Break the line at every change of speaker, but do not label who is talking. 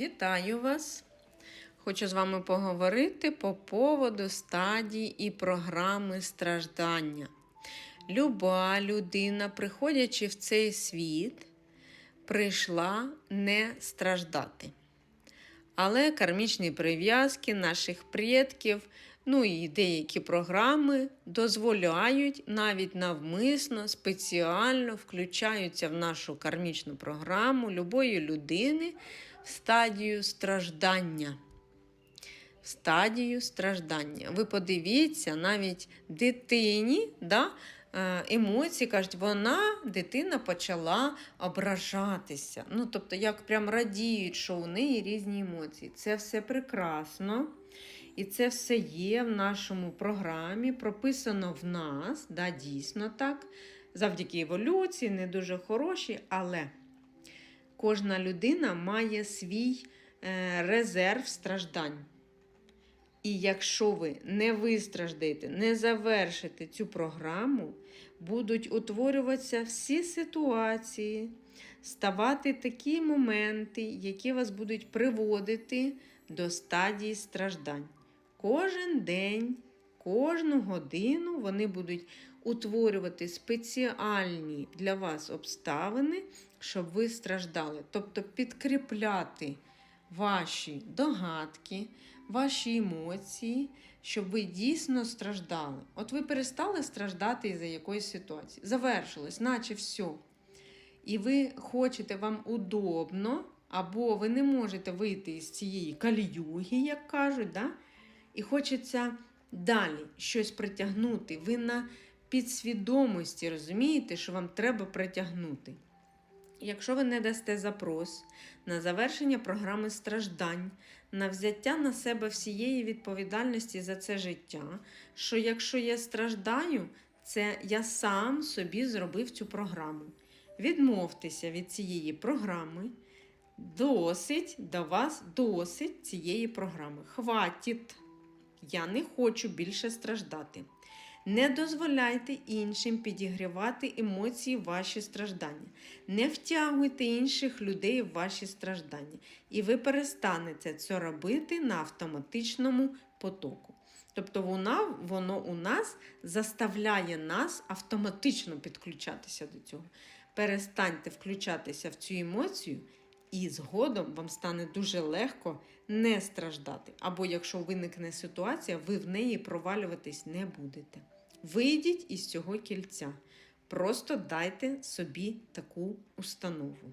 Вітаю вас! Хочу з вами поговорити по поводу стадій і програми страждання. Люба людина, приходячи в цей світ, прийшла не страждати. Але кармічні прив'язки наших предків, ну і деякі програми дозволяють навіть навмисно, спеціально включаються в нашу кармічну програму любої людини в стадію страждання. В стадію страждання. Ви подивіться, навіть дитині да, е, емоції кажуть, вона, дитина почала ображатися. Ну, тобто, як прям радіють, що у неї різні емоції. Це все прекрасно. І це все є в нашому програмі, прописано в нас, да, дійсно так. Завдяки еволюції, не дуже хороші, але кожна людина має свій е, резерв страждань. І якщо ви не вистраждаєте, не завершите цю програму, будуть утворюватися всі ситуації, ставати такі моменти, які вас будуть приводити до стадії страждань. Кожен день, кожну годину вони будуть утворювати спеціальні для вас обставини, щоб ви страждали. Тобто підкріпляти ваші догадки, ваші емоції, щоб ви дійсно страждали. От ви перестали страждати із-за якоїсь ситуації. Завершилось, наче все. І ви хочете, вам удобно, або ви не можете вийти із цієї каліюги, як кажуть, да? І хочеться далі щось притягнути. Ви на підсвідомості розумієте, що вам треба притягнути. Якщо ви не дасте запрос на завершення програми страждань, на взяття на себе всієї відповідальності за це життя, що якщо я страждаю, це я сам собі зробив цю програму. Відмовтеся від цієї програми. Досить до вас досить цієї програми. Хватить. Я не хочу більше страждати. Не дозволяйте іншим підігрівати емоції ваші страждання. Не втягуйте інших людей в ваші страждання. І ви перестанете це робити на автоматичному потоку. Тобто воно, воно у нас заставляє нас автоматично підключатися до цього. Перестаньте включатися в цю емоцію. І згодом вам стане дуже легко не страждати. Або якщо виникне ситуація, ви в неї провалюватись не будете. Вийдіть із цього кільця. Просто дайте собі таку установу.